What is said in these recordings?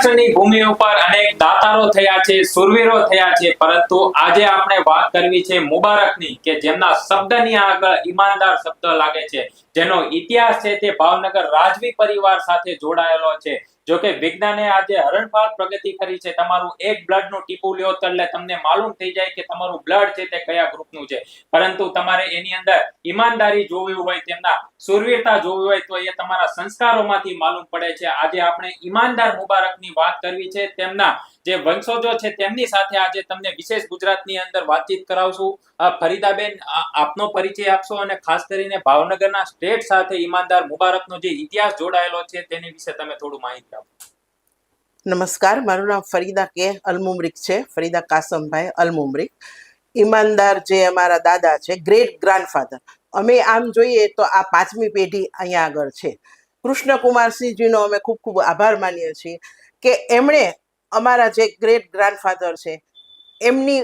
સૌરાષ્ટ્રની ભૂમિ ઉપર અનેક દાતારો થયા છે, સુરવીરો થયા છે, પરંતુ આજે આપણે વાત કરવી છે મુબારકની, કે જેમના શબ્દની આગળ ઈમાનદાર શબ્દ લાગે છે. જેનો ઇતિહાસ છે તે ભાવનગર રાજવી પરિવાર સાથે જોડાયેલો છે. જો કે વિજ્ઞાને આજે હરણફાળ પ્રગતિ કરી છે. તમારું એક બ્લડનું ટીપું લ્યો એટલે તમને માલુમ થઈ જાય કે તમારું બ્લડ છે તે કયા ગ્રુપનું છે. પરંતુ તમારે એની અંદર ઈમાનદારી જોવી હોય, તેમના સુરવીરતા જોવી હોય તો એ તમારા સંસ્કારોમાંથી માલુમ પડે છે. આજે આપણે ઈમાનદાર મુબારકની વાત કરવી છે. તેમના જે વંશજો છે તેમની સાથે આજે તમને વિશેષ ગુજરાતની અંદર વાતચીત કરાવશું. ફરીદાબેન આપનો પરિચય આપશો અને ખાસ કરીને ભાવનગરના સ્ટેટ સાથે ઈમાનદાર મુબારકનો જે ઇતિહાસ જોડાયેલો છે તેની વિશે તમે થોડું માહિતી નમસ્કાર, મારું નામ ફરીદા કે અલમુમરિક છે, ફરીદા કાસમભાઈ અલમુમરિક. ઈમાનદાર જે અમારા દાદા છે ગ્રેટ ગ્રાન્ડફાધર અમે આમ જોઈએ તો આ પાંચમી પેઢી અહીંયા આગળ છે. કૃષ્ણકુમારસિંહજીનો અમે ખૂબ ખૂબ આભાર માનીએ છીએ કે એમણે અમારા જે ગ્રેટ ગ્રાન્ડફાધર છે, એમની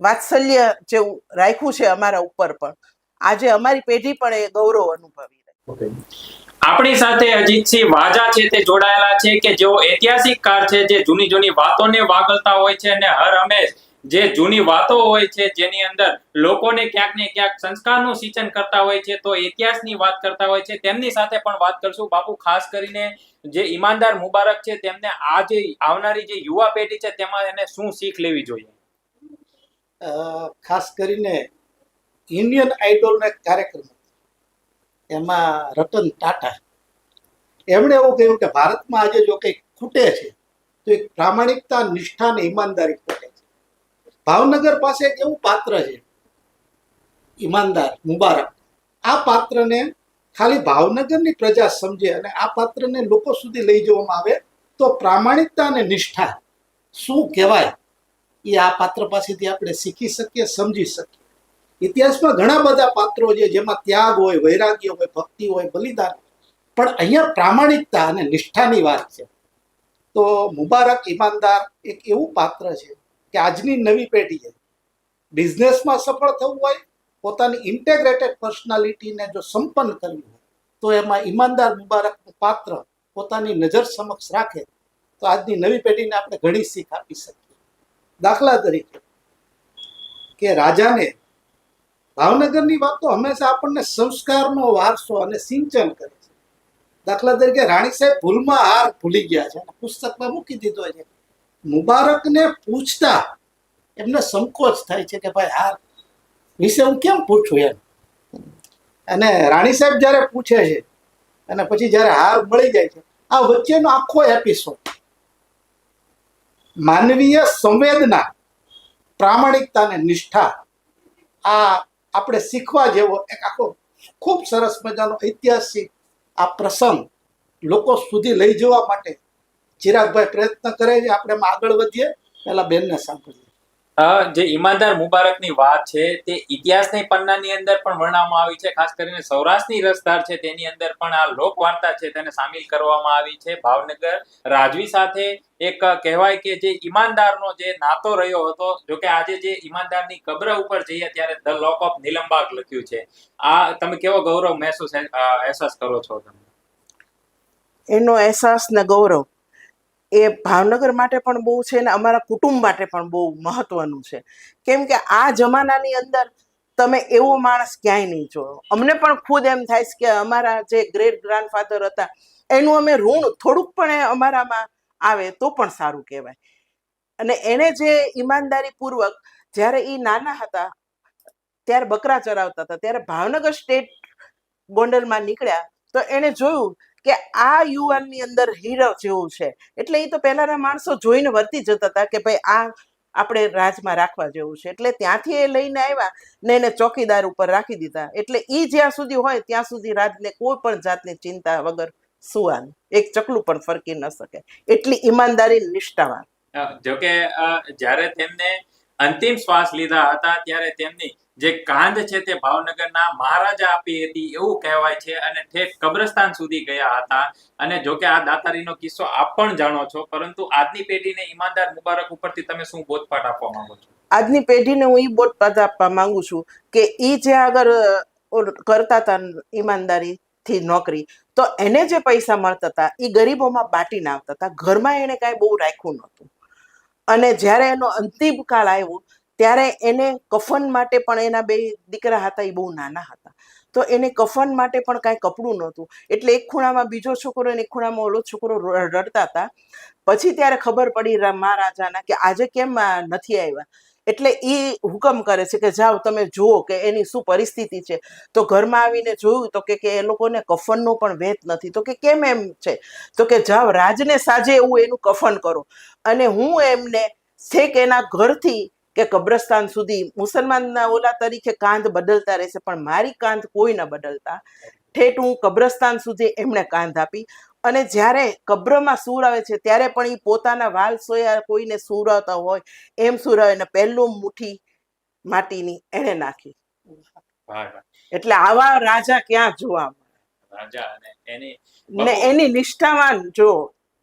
વાત્સલ્ય જેવું રાખ્યું છે અમારા ઉપર પણ. આજે અમારી પેઢી પણ એ ગૌરવ અનુભવી રહી આપણી સાથે અજીતસિંહ વાજા છે, તે જોડાયેલા છે કે જેઓ ઐતિહાસિક કાર છે, જે જૂની જૂની વાતોને વાગલતા હોય છે અને હર હંમેશ જે જૂની વાતો હોય છે જેની અંદર લોકોને ક્યાંક ને ક્યાંક સંસ્કારનું સિંચન કરતા હોય છે, તો ઇતિહાસની વાત કરતા હોય છે તેમની સાથે પણ વાત કરશું બાપુ, ખાસ કરીને જે ઈમાનદાર મુબારક છે, તેમને આ જે આવનારી જે યુવા પેઢી છે, તેમાં એને શું શીખ લેવી જોઈએ ખાસ કરીને ઇન્ડિયન આઇડોલનો એક કાર્યક્રમ. એમાં રતન ટાટા. એમણે એવું કહ્યું કે ભારતમાં આજે જો કંઈક ખૂટે છે, તો એક પ્રામાણિકતા, નિષ્ઠા અને ઈમાનદારી ખૂટે છે. ભાવનગર પાસે એક એવું પાત્ર છે, ઈમાનદાર મુબારક. આ પાત્રને ખાલી ભાવનગરની પ્રજા સમજે અને આ પાત્રને લોકો સુધી લઈ જવામાં આવે તો પ્રામાણિકતા અને નિષ્ઠા શું કહેવાય? એ આ પાત્ર પાસેથી આપણે શીખી શકીએ, સમજી શકીએ. ઇતિહાસમાં ઘણા બધા પાત્રો છે, જેમાં ત્યાગ હોય, વૈરાગ્ય હોય, ભક્તિ હોય, બલિદાન પણ અહીંયા પ્રામાણિકતા અને નિષ્ઠાની વાત છે. તો મુબારક ઈમાનદાર એક એવું પાત્ર છે કે આજની નવી પેઢી છે. બિઝનેસમાં સફળ થવું હોય, પોતાની ઇન્ટેગ્રેટેડ પર્સનાલિટીને જો સંપન્ન કરવી હોય, તો એમાં ઈમાનદાર મુબારકનું પાત્ર પોતાની નજર સમક્ષ રાખે, તો આજની નવી પેઢીને આપણે ઘણી શીખ આપી શકીએ. દાખલા તરીકે કે રાજાને ભાવનગરની વાત તો હંમેશા આપણને સંસ્કારનો વારસો અને સિંચન કરે છે. દાખલા તરીકે રાણી સાહેબ ભૂલમાં હાર ભૂલી ગયા છે પુસ્તકમાં મૂકી દીધો છે. મુબારકને પૂછતા એમને સંકોચ થાય છે કે ભાઈ હાર વિશે હું કેમ પૂછું એમ. અને રાણી સાહેબ જ્યારે પૂછે છે અને પછી જ્યારે હાર મળી જાય છે, આ વચ્ચેનો આખો એપિસોડ માનવીય સંવેદના, પ્રામાણિકતા અને નિષ્ઠા આ આપણે શીખવા જેવો એક આખો ખૂબ સરસ મજાનો ઐતિહાસિક આ પ્રસંગ લોકો સુધી લઈ જવા માટે ચિરાગભાઈ પ્રયત્ન કરે છે. આપણે આગળ વધીએ. પહેલા બેનને સાંભળીએ. જે ઈમાનદાર મુબારકની વાત છે, તે ઇતિહાસની પન્નાની અંદર પણ વર્ણવવામાં આવી છે. ખાસ કરીને સૌરાષ્ટ્રની રસધાર છે, તેની અંદર પણ આ લોક વાર્તા છે, તેને સામેલ કરવામાં આવી છે. ભાવનગર રાજવી સાથે એક કહેવાય કે જે ઈમાનદારનો જે નાતો રહ્યો હતો, જો કે આજે જે ઈમાનદારની કબ્ર ઉપર જઈએ ત્યારે ધ લોક ઓફ નીલમબાગ લખ્યું છે. આ તમે કેવો ગૌરવ મહેસૂસ અહેસાસ કરો છો તમે? એનો અહેસાસ ને ગૌરવ. એ ભાવનગર માટે પણ બહુ છે અને અમારા કુટુંબ માટે પણ બહુ મહત્વનું છે. કેમ કે આ જમાનાની અંદર તમે એવો માણસ ક્યાંય નહીં જોયો. અમને પણ ખુદ એમ થાય કે અમારા જે ગ્રેટ ગ્રાન્ડફાધર હતા, એનું અમે ઋણ થોડુંક પણ અમારામાં આવે તો પણ સારું કહેવાય. અને એને જે ઈમાનદારીપૂર્વક જ્યારે એ નાના હતા, ત્યારે બકરા ચરાવતા હતા, ત્યારે ભાવનગર સ્ટેટ ગોંડલમાં નીકળ્યા, તો એણે જોયું કે આ યુવાનની અંદર હીરો જેવું છે. એટલે એ તો પહેલાના માણસો જોઈને વર્તી જતા હતા કે ભાઈ આ આપણે રાજમાં રાખવા જેવું છે. એટલે ત્યાંથી એ લઈને આવ્યા ને એને ચોકીદાર ઉપર રાખી દીધા. એટલે એ જ્યાં સુધી હોય ત્યાં સુધી રાજને કોઈ પણ જાતની ચિંતા વગર સુવાન. એક ચકલું પણ ફરકી ન શકે. એટલી ઈમાનદારી નિષ્ઠાવાન અ, જો કે અ, જ્યારે તેમને અંતિમ શ્વાસ લીધા હતા ત્યારે તેમની જે કાંધ છે તે ભાવનગરના મહારાજા આપી હતી એવું કહેવાય છે અને ઠેક કબ્રસ્તાન સુધી ગયા હતા. અને જો કે આ દાતારીનો કિસ્સો આપ પણ જાણો છો, પરંતુ આજની પેઢીને ઈમાનદાર મુબારક ઉપરથી તમે શું બોધપાઠ આપવા માંગો છો? આજની પેઢીને હું એ બોધપાઠ આપવા માંગુ છું કે એ જે આગળ કરતા હતા ઈમાનદારી થી નોકરી, તો એને જે પૈસા મળતા હતા એ ગરીબોમાં બાટીને આવતા હતા. ઘરમાં એને કાંઈ બહુ રાખ્યું નહોતું. અને જ્યારે એનો અંતિમ કાળ આવ્યો, ત્યારે એને કફન માટે પણ એના બે દીકરા હતા, એ બહુ નાના હતા. તો એને કફન માટે પણ કાંઈ કપડું નહોતું. એટલે એક ખૂણામાં બીજો છોકરો અને એક ખૂણામાં ઓલો છોકરો રડતા હતા. પછી ત્યારે ખબર પડી મહારાજાના કે આજે કેમ નથી આવ્યા? એટલે એ હુકમ કરે છે કે જાઓ તમે જુઓ કે એની શું પરિસ્થિતિ છે. તો ઘરમાં આવીને જોયું તો કે એ લોકોને કફનનો પણ વેત નથી. તો કે કેમ એમ છે? તો કે જાઓ રાજને સાજે એવું એનું કફન કરો. અને હું એમને છેક એના ઘરથી કે કબ્રસ્તાન સુધી, મુસલમાનના ઓલા તરીકે કાંધ બદલતા રહેશે, પણ મારી કાંધ કોઈ ન બદલતા. ઠેઠ હું કબ્રસ્તાન સુધી એમણે કાંધ આપી. અને જ્યારે કબ્રમાં સૂર આવે છે ત્યારે પણ એ પોતાના વાલ સોયા કોઈને સુરાવતા હોય એમ સુરાવે ને પહેલું મુઠ્ઠી માટીની એને નાખી. એટલે આવા રાજા ક્યાં જોવા મળે? એની ને એની નિષ્ઠાવાન જો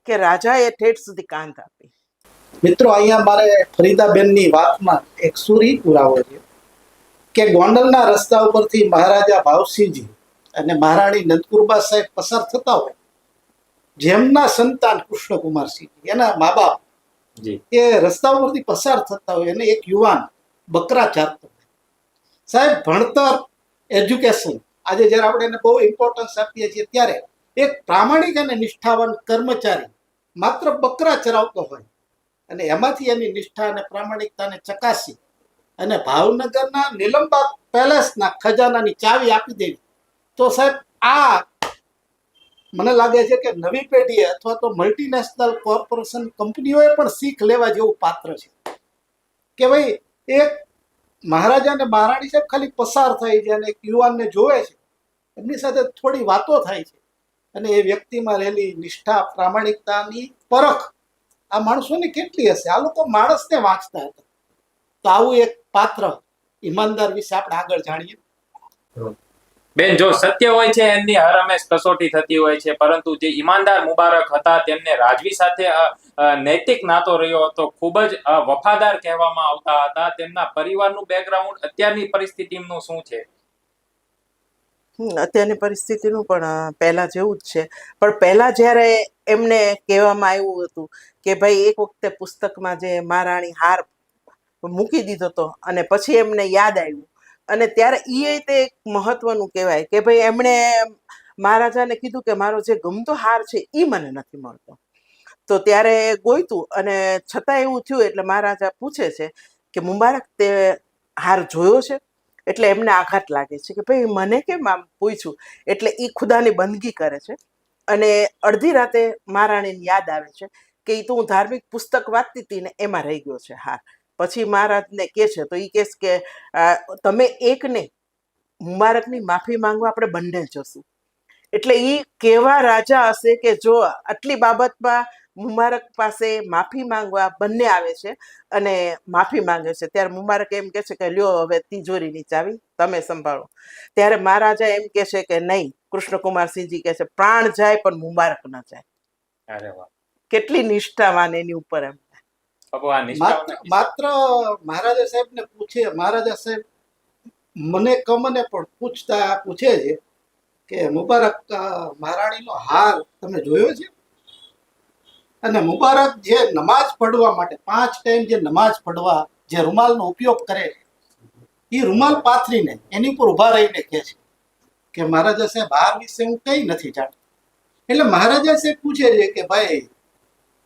કે રાજાએ ઠેઠ સુધી કાંત આપી મિત્રો અહીંયા મારે ફરીદાબેનની વાતમાં એક સુરી પુરાવો છે કે ગોંડલના રસ્તા ઉપરથી મહારાજા ભાવસિંહજી અને મહારાણી નંદકુરબા સાહેબ પસાર થતા હોય જેમના સંતાન કૃષ્ણકુમારસિંહ એના મા બાપ. જી. એ રસ્તા ઉપરથી પસાર થતા હોય અને એક યુવાન બકરા ચારતો હોય. સાહેબ ભણતર એજ્યુકેશન આજે જ્યારે આપણે એને બહુ ઇમ્પોર્ટન્સ આપીએ છીએ ત્યારે એક પ્રામાણિક અને નિષ્ઠાવાન કર્મચારી માત્ર બકરા ચરાવતો હોય અને એમાંથી એની નિષ્ઠા અને પ્રામાણિકતાને ચકાસી અને ભાવનગરના નિલંબા પેલેસના ખજાનાની ચાવી આપી દેવી. તો સાહેબ આ મને લાગે છે કે નવી પેઢીએ અથવા તો મલ્ટીનેશનલ કોર્પોરેશન કંપનીઓએ પણ શીખ લેવા જેવું પાત્ર છે. કે ભાઈ, એક મહારાજા અને મહારાણી સાહેબ ખાલી પસાર થાય છે અને એક યુવાનને જોવે છે. એમની સાથે થોડી વાતો થાય છે. અને એ વ્યક્તિમાં રહેલી નિષ્ઠા, પ્રામાણિકતાની પરખ આ માણસોની કેટલી હશે? આ લોકો માણસને વાંચતા હતા. તો આવું એક પાત્ર ઈમાનદાર વિશે આપણે આગળ જાણીએ. બેન, જો સત્ય હોય છે, એમની હર હંમેશ કસોટી થતી હોય છે, પરંતુ જે ઈમાનદાર મુબારક હતા, તેમને રાજવી સાથે નૈતિક નાતો રહ્યો હતો, ખૂબ જ વફાદાર કહેવામાં આવતા હતા. તેમના પરિવારનું બેકગ્રાઉન્ડ અત્યારની પરિસ્થિતિનું શું છે? અત્યારની પરિસ્થિતિનું પણ પહેલાં જેવું જ છે. પણ પહેલા જ્યારે એમને કહેવામાં આવ્યું હતું કે, ભાઈ, એક વખતે પુસ્તકમાં જે મહારાણી હાર મૂકી દીધો હતો અને પછી એમને યાદ આવ્યું અને ત્યારે એ તે મહત્વનું કહેવાય કે ભાઈ એમણે મહારાજાને કીધું કે મારો જે ગમતો હાર છે એ મને નથી મળતો. તો ત્યારે ગોઈતું અને છતાં એવું થયું એટલે મહારાજા પૂછે છે કે મુબારક તે હાર જોયો છે? એટલે એમને આઘાત લાગે છે કે ભાઈ મને કેમ આમ પૂછ્યું? એટલે એ ખુદાની બંદગી કરે છે. અને અડધી રાતે મહારાણીને યાદ આવે છે કે એ તો હું ધાર્મિક પુસ્તક વાંચતી હતી ને એમાં રહી ગયો છે હાર. પછી મહારાજને કે છે તો એ કેસ કે તમે એકને મુબારકની માફી માંગવા આપણે બંને જશું. એટલે એ કેવા રાજા હશે કે જો આટલી બાબતમાં મુબારક પાસે માફી માંગવા બંને આવે છે અને માફી માંગે છે ત્યારે મુબારક એમ કે છે કે લ્યો હવે તિજોરીની ચાવી તમે સંભાળો. ત્યારે મહારાજા એમ કે છે કે નહીં કૃષ્ણકુમારસિંહજી કહે છે પ્રાણ જાય પણ મુબારક ન જાય. કેટલી નિષ્ઠાવાન એની ઉપર એમ. માત્ર મહારાજા સાહેબ ને પૂછે મહારાજા સાહેબ મને કમને પણ પૂછતા પૂછે છે કે મુબારક મહારાણીનો હાર તમે જોયો છે? અને મુબારક જે નમાજ પડવા માટે પાંચ ટાઈમ જે નમાજ પડવા જે રૂમાલનો ઉપયોગ કરે છે એ રૂમાલ પાથરીને એની ઉપર ઊભા રહીને કહે છે કે મહારાજા સાહેબ હાર વિશે હું કંઈ નથી જાણતો. એટલે મહારાજા સાહેબ પૂછે છે કે ભાઈ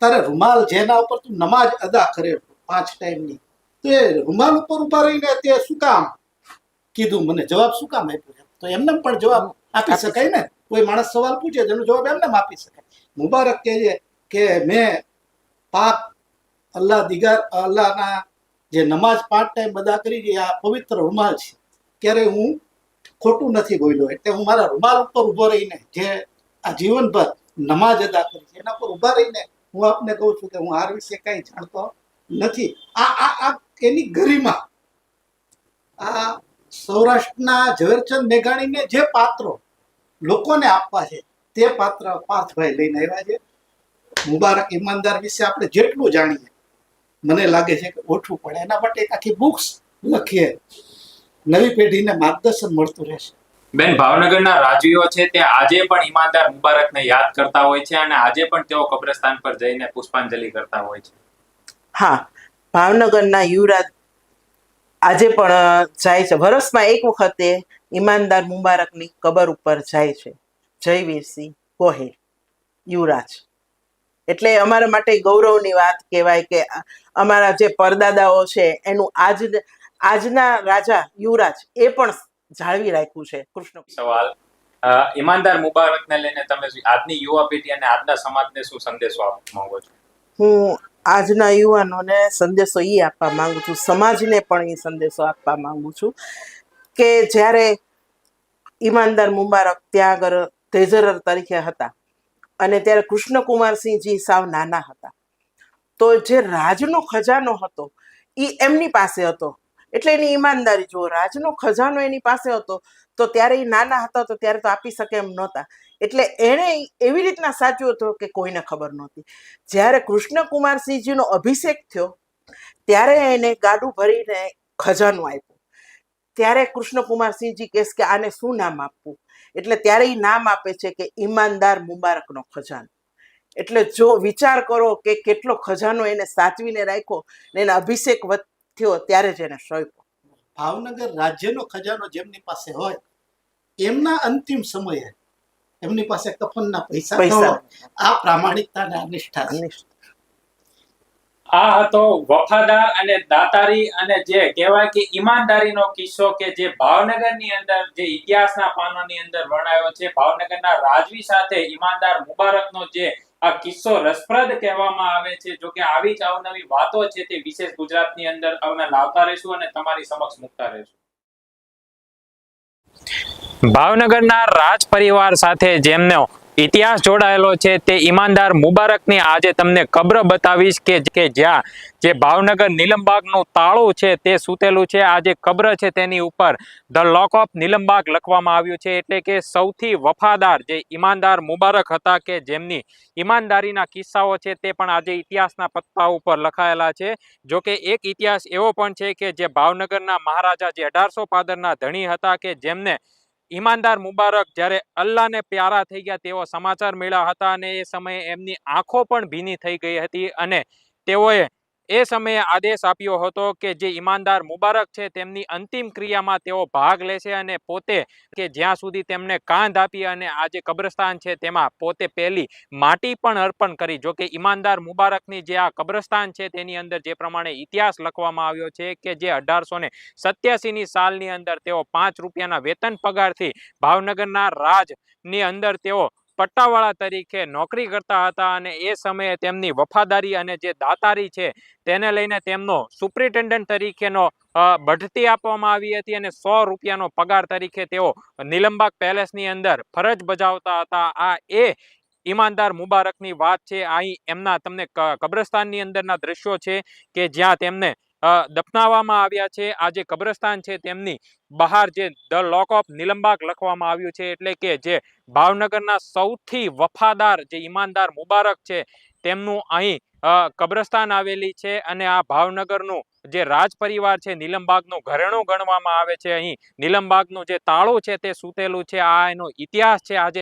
તારે રૂમાલ જેના ઉપર તું નમાજ અદા કરે પાંચ ટાઈમની તો એ રૂમાલ ઉપર ઊભા રહીને તે શું કામ કીધું? મને જવાબ શું કામ આપ્યો? તો એમને પણ જવાબ આપી શકાય ને. કોઈ માણસ સવાલ પૂછે તેનો જવાબ એમને આપી શકાય. મુબારક કહે છે કે મેં પાક અલ્લાહ દિગાર અલ્લાહના જે નમાજ પાંચ ટાઈમ અદા કરી છે આ પવિત્ર રૂમાલ છે. ક્યારે હું ખોટું નથી બોલ્યો. એટલે હું મારા રૂમાલ ઉપર ઊભો રહીને જે આ જીવનભર નમાજ અદા કરી છે એના પર ઊભા રહીને હું આપને કહું છું કે હું હાર વિશે કંઈ જાણતો નથી. આ આ આ એની ગરિમા. આ સૌરાષ્ટ્રના ઝવેરચંદ મેઘાણીને જે પાત્રો લોકોને આપવા છે, તે પાત્ર પાર્થભાઈ લઈને આવ્યા છે. મુબારક ઈમાનદાર વિશે આપણે જેટલું જાણીએ, મને લાગે છે કે ઓછું પડે. એના માટે એક આખી બુક્સ લખીએ. નવી પેઢીને માર્ગદર્શન મળતું રહેશે. બેન, ભાવનગરના રાજવીઓ છે તે આજે પણ ઈમાનદાર મુબારકને યાદ કરતા હોય છે અને આજે પણ તેઓ કબ્રસ્તાન પર જઈને પુષ્પાંજલિ કરતા હોય છે. હા, ભાવનગરના યુવરાજ આજે પણ જાય છે. વર્ષમાં એક વખતે ઈમાનદાર મુબારકની કબર ઉપર જાય છે. જયવીરસિંહ ગોહિલ, યુવરાજ. એટલે અમારા માટે ગૌરવની વાત કહેવાય કે અમારા જે પરદાદાઓ છે, એનું આજ, આજના રાજા યુવરાજ એ પણ જાળવી રાખ્યું છે. કૃષ્ણ સવાલ. ઈમાનદાર મુબારકને લઈને તમે આજની યુવા પેઢી અને આજના સમાજને શું સંદેશો આપવા માંગો છો? હું આજના યુવાનોને સંદેશો એ આપવા માંગુ છું સમાજને પણ એ સંદેશો આપવા માંગુ છું કે જ્યારે ઈમાનદાર મુબારક ત્યાં આગળ તેજરર તરીકે હતા અને ત્યારે કૃષ્ણકુમારસિંહજી સાવ નાના હતા તો જે રાજનો ખજાનો હતો એ એમની પાસે હતો. એટલે એની ઈમાનદારી. જુઓ રાજનો ખજાનો એની પાસે હતો, તો ત્યારે એ નાના હતા, તો ત્યારે તો આપી શકે એમ નહોતા. એટલે એણે એવી રીતના સાચું હતું કે કોઈને ખબર નહોતી. જ્યારે કૃષ્ણકુમારસિંહજીનો અભિષેક થયો, ત્યારે એને ગાડું ભરીને ખજાનું આપ્યું. ત્યારે કૃષ્ણકુમારસિંહજી કહેશ કે આને શું નામ આપવું? એટલે ત્યારે એ નામ આપે છે કે ઈમાનદાર મુબારકનો ખજાનો. એટલે જો વિચાર કરો કે કેટલો ખજાનો એને સાચવીને રાખ્યો ને એના અભિષેક થયો ત્યારે જ એને સોંપ્યો. ભાવનગર રાજ્યનો ખજાનો જેમની પાસે હોય એમના અંતિમ સમયે એમની પાસે કફનના પૈસા પૈસા. આ પ્રામાણિકતા અને આ નિષ્ઠા આ હતો વફાદાર અને દાતારી અને જે કહેવાય કે ઈમાનદારીનો કિસ્સો કે જે ભાવનગરની અંદર જે ઇતિહાસના પાનોની અંદર વર્ણાયો છે. ભાવનગરના રાજવી સાથે ઈમાનદાર મુબારકનો જે આ કિસ્સો રસપ્રદ કહેવામાં આવે છે. જો કે આવી જ અવનવી વાતો છે તે વિશેષ ગુજરાતની અંદર અમે લાવતા રહીશું અને તમારી સમક્ષ મૂકતા રહીશું. ભાવનગરના રાજ પરિવાર સાથે જેમનો ઇતિહાસ જોડાયેલો છે તે ઈમાનદાર મુબારકની આજે તમને કબ્ર બતાવીશ કે કે જ્યાં જે ભાવનગર નીલમબાગનું તાળું છે તે સૂતેલું છે. આ જે કબ્ર છે તેની ઉપર ધ લોક ઓફ નીલમબાગ લખવામાં આવ્યું છે. એટલે કે સૌથી વફાદાર જે ઈમાનદાર મુબારક હતા કે જેમની ઈમાનદારીના કિસ્સાઓ છે તે પણ આજે ઇતિહાસના પત્તા ઉપર લખાયેલા છે. જો કે એક ઇતિહાસ એવો પણ છે કે જે ભાવનગરના મહારાજા જે અઢારસો પાદરના ધણી હતા કે જેમને ઈમાનદાર મુબારક, જ્યારે અલ્લાહને પ્યારા થઈ ગયા તેવો સમાચાર મળ્યા હતા અને એ સમયે એમની આંખો પણ ભીની થઈ ગઈ હતી અને તેઓએ એ સમયે આદેશ આપ્યો હતો કે જે ઈમાનદાર મુબારક છે, તેમની અંતિમ ક્રિયામાં તેઓ ભાગ લેશે અને પોતે કે જ્યાં સુધી તેમને કાંધ આપી અને આ જે કબ્રસ્તાન છે, તેમાં પોતે પહેલી માટી પણ અર્પણ કરી. જો કે ઈમાનદાર મુબારકની જે આ કબ્રસ્તાન છે, તેની અંદર જે પ્રમાણે ઇતિહાસ લખવામાં આવ્યો છે કે જે અઢારસો ને સત્યાસીની સાલની અંદર તેઓ પાંચ રૂપિયાના વેતન પગારથી ભાવનગરના રાજની અંદર તેઓ પટ્ટાવાળા તરીકે નોકરી કરતા હતા અને એ સમયે તેમની વફાદારી અને જે દાતારી છે તેને લઈને તેમનો સુપ્રિન્ટેન્ડન્ટ તરીકેનો બઢતી આપવામાં આવી હતી અને સો રૂપિયાનો પગાર તરીકે તેઓ નીલમબાગ પેલેસની અંદર ફરજ બજાવતા હતા. આ એ ઈમાનદાર મુબારકની વાત છે. અહીં એમના તમને કબ્રસ્તાનની અંદરના દ્રશ્યો છે કે જ્યાં તેમને દફનાવવામાં આવ્યા છે. આ જે કબ્રસ્તાન છે તેમની બહાર જે ધ લોક ઓફ નીલમબાગ લખવામાં આવ્યું છે એટલે કે જે ભાવનગરના સૌથી વફાદાર જે ઈમાનદાર મુબારક છે તેમનું અહીં કબ્રસ્તાન આવેલી છે અને આ ભાવનગરનું જે રાજ પરિવાર છે નીલમબાગનું ઘરેણું ગણવામાં આવે છે. અહીં નીલમબાગનું જે તાળું છે તે સૂતેલું છે. આ એનો ઇતિહાસ છે. આજે